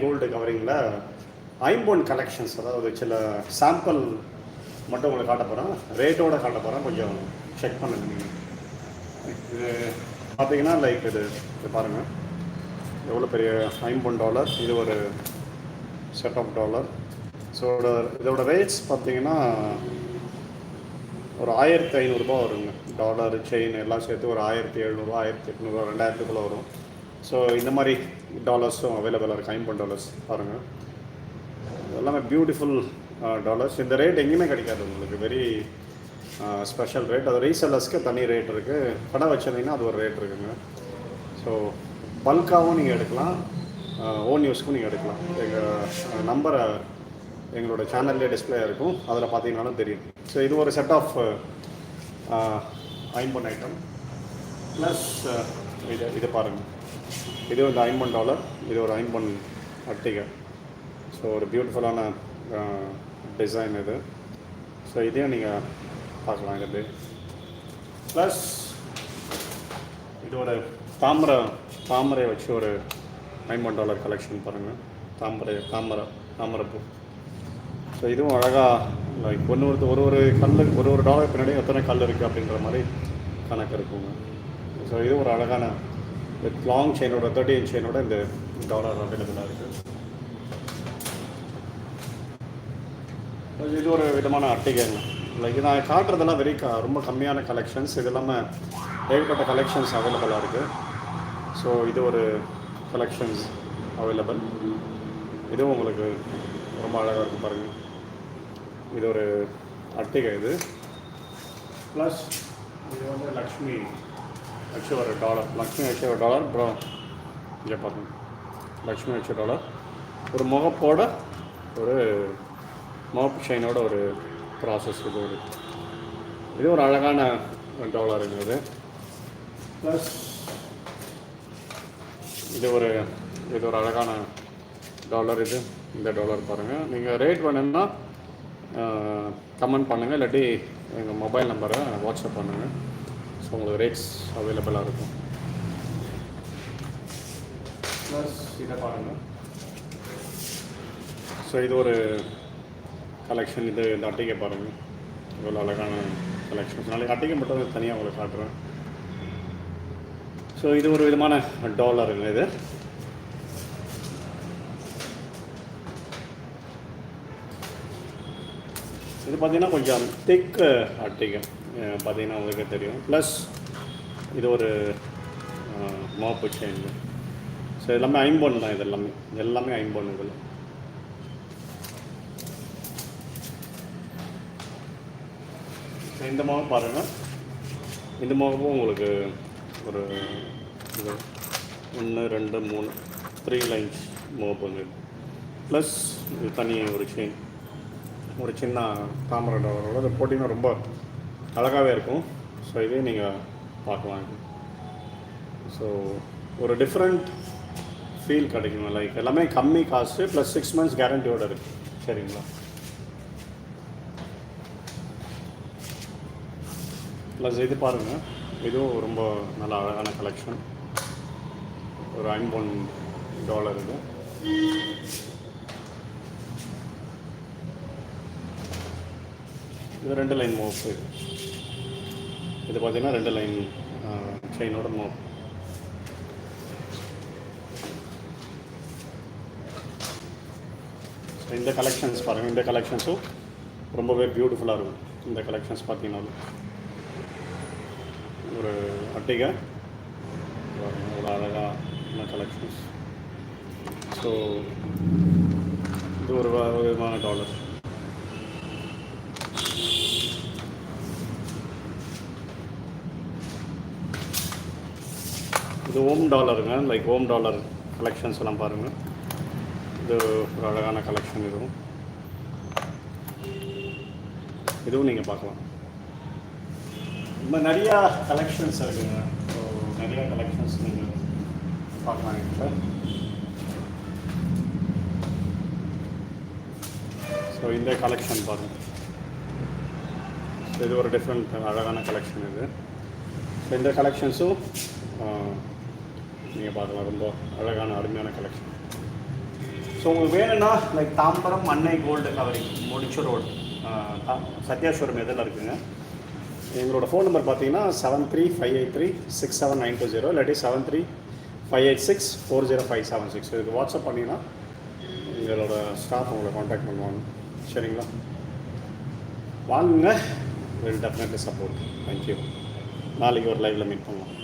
Gold கவரிங்கில் ஐம்பொன் collections அதாவது சில சாம்பிள் மட்டும் உங்களுக்கு காட்ட போகிறேன் ரேட்டோட காட்ட போகிறேன் கொஞ்சம் செக் பண்ணுங்க. நீங்கள் இது பார்த்தீங்கன்னா லைக் இது இது பாருங்கள் எவ்வளோ பெரிய ஐம்பொன் டாலர் இது ஒரு செட் ஆஃப் டாலர் ஸோ இதோட ரேட்ஸ் பார்த்தீங்கன்னா ஒரு ஆயிரத்தி ஐநூறுரூபா வருங்க. டாலர் செயின் எல்லாம் சேர்த்து ஒரு ஆயிரத்தி எழுநூறுவா ஆயிரத்தி எட்நூறுவா ரெண்டாயிரத்துக்குள்ளே வரும். ஸோ இந்த மாதிரி டாலர்ஸும் அவைலபிளாக இருக்குது ஐம்பது டாலர்ஸ் பாருங்கள் எல்லாமே பியூட்டிஃபுல் டாலர்ஸ் இந்த ரேட் எங்கேயுமே கிடைக்காது உங்களுக்கு. வெரி ஸ்பெஷல் ரேட் அது ரீசெல்லர்ஸ்க்கு தனி ரேட் இருக்குது கடை வச்சிருந்தீங்கன்னா அது ஒரு ரேட் இருக்குங்க. ஸோ பல்காகவும் நீங்கள் எடுக்கலாம். ஓன் யூஸ்க்கும் நீங்கள் எடுக்கலாம். எங்கள் நம்பரை எங்களோட சேனல்லே டிஸ்பிளே இருக்கும். அதில் பார்த்தீங்கன்னாலும் தெரியும். ஸோ இது ஒரு செட் ஆஃப் ஐம்பன் ஐட்டம் ப்ளஸ் இது இது பாருங்கள் இது வந்து ஐம்பன் டாலர் இது ஒரு ஐம்பன் அட்டிகை. ஸோ ஒரு பியூட்டிஃபுல்லான டிசைன் இது. ஸோ இதையும் நீங்கள் பார்க்கலாம் இது. ப்ளஸ் இது ஒரு தாமரை தாமரை வச்சு ஒரு ஐம்பன் டாலர் கலெக்ஷன் பாருங்கள் தாமரை தாமரை தாமரைப்பூ ஸோ இதுவும் அழகாக லைக் ஒன்று ஒரு ஒரு ஒரு கல் ஒரு ஒரு டாலர் பின்னாடி எத்தனை கல் இருக்குது அப்படின்ற மாதிரி கணக்கு இருக்குங்க. ஸோ இது ஒரு அழகான வித் லாங் செயினோட தேர்ட்டி இன்ச் செயினோட இந்த டாலர் அவைலபிளாக இருக்குது இது ஒரு விதமான அட்டிகைங்க லைக் நான் காட்டுறதெல்லாம் வெரி க ரொம்ப கம்மியான கலெக்ஷன்ஸ் இது இல்லாமல் ஏகப்பட்ட கலெக்ஷன்ஸ் அவைலபிளாக இருக்குது ஸோ இது ஒரு கலெக்ஷன்ஸ் அவைலபிள் இதுவும் உங்களுக்கு ரொம்ப அழகாக இருக்கும் பாருங்கள் இது ஒரு அட்டிகை இது. ப்ளஸ் இது வந்து லக்ஷ்மி. வச்சு ஒரு டாலர். லக்ஷ்மி வச்சு ஒரு டாலர் அப்புறம் இங்கே லக்ஷ்மி வச்ச டாலர். ஒரு முகப்போட ஒரு முகப்பு ஷைனோட ஒரு ப்ராசஸ் இது ஒரு இது ஒரு அழகான டாலருங்க இது. ப்ளஸ் இது ஒரு இது ஒரு அழகான டாலர் இது. இந்த டாலர் பாருங்கள் நீங்கள் ரேட் வேணும்னா கமெண்ட் பண்ணுங்கள் இல்லாட்டி எங்கள் மொபைல் நம்பரை வாட்ஸ்அப் பண்ணுங்கள் ஸோ உங்களுக்கு ரேட்ஸ் அவைலபிளாக இருக்கும் ப்ளஸ் இதை பாருங்கள் ஸோ இது ஒரு கலெக்ஷன் இது இந்த அட்டிகை பாருங்கள் இவ்வளோ அழகான கலெக்ஷன்ஸ் நாளைக்கு அட்டிகை மட்டும் தனியாக உங்களுக்கு காட்டுறேன். ஸோ இது ஒரு விதமான டாலருங்க இது. இது பார்த்தீங்கன்னா கொஞ்சம் திக் அட்டிகை. பார்த்தீங்கன்னா உங்களுக்கு தெரியும். ப்ளஸ் இது ஒரு மாப்பு செயின் ஸோ எல்லாமே ஐம்பொன் தான் இது எல்லாமே. எல்லாமே ஐம்பொன் இந்த மாவு பாருங்கள் இந்த மாவும் உங்களுக்கு ஒரு இது ஒன்று ரெண்டு மூணு த்ரீ லைன்ஸ் மூவ் பண்ணுது ப்ளஸ் இது தனி ஒரு செயின் ஒரு சின்ன தாமரை டவரோட அதை போட்டிங்கன்னா ரொம்ப அழகாகவே இருக்கும். ஸோ இதே நீங்கள் பார்க்கலாம். ஸோ ஒரு டிஃப்ரெண்ட் ஃபீல் கிடைக்கும்? லைக் எல்லாமே கம்மி காஸ்ட்டு ப்ளஸ் சிக்ஸ் மந்த்ஸ் கேரண்டியோட இருக்குது சரிங்களா? ப்ளஸ் இது பாருங்கள் இதுவும் ரொம்ப நல்ல அழகான கலெக்ஷன் ஒரு ஐம்பொன் டாலர் இது. இது ரெண்டு லைன் மோப் இது இது பார்த்தீங்கன்னா ரெண்டு லைன் செயினோட மோப் இந்த கலெக்ஷன்ஸ் பாருங்கள் இந்த கலெக்ஷன்ஸும் ரொம்பவே பியூட்டிஃபுல்லாக இருக்கும். இந்த கலெக்ஷன்ஸ் பார்த்தீங்கன்னாலும் ஒரு அட்டிகை. ஒரு அழகான கலெக்ஷன்ஸ் ஸோ இது ஒரு ஒரு விதமான டாலர் இது ஓம் டாலருங்க. லைக் ஓம் டாலர் கலெக்ஷன்ஸ் எல்லாம் பாருங்கள் இது ஒரு அழகான கலெக்ஷன் இதுவும். இதுவும் நீங்கள் பார்க்கலாம். ரொம்ப நிறையா கலெக்ஷன்ஸ் இருக்குங்க. ஸோ நிறையா கலெக்ஷன்ஸ் நீங்கள் பார்க்கலாம் இப்போ ஸோ இந்த கலெக்ஷன் பாருங்கள் இது ஒரு டிஃப்ரெண்ட் அழகான கலெக்ஷன் இது. ஸோ இந்த கலெக்ஷன்ஸும் நீங்கள் பார்க்கலாம். ரொம்ப அழகான அருமையான கலெக்ஷன் ஸோ உங்களுக்கு வேணும்னா like Tambaram Annai gold covering முடிச்சு ரோடு சத்யாஸ்வரம் எதில் இருக்குங்க? எங்களோட ஃபோன் நம்பர் பார்த்தீங்கன்னா seven three five eight three six seven nine two zero இல்லாட்டி seven three five eight six four zero five seven six இதுக்கு வாட்ஸ்அப் பண்ணிங்கன்னா எங்களோட ஸ்டாஃப் உங்களை காண்டாக்ட் பண்ணுவாங்க. சரிங்களா? வாங்குங்க. வில் டெஃபினெட்லி சப்போர்ட் தேங்க்யூ நாளைக்கு ஒரு லைவில் மீட் பண்ணலாம்.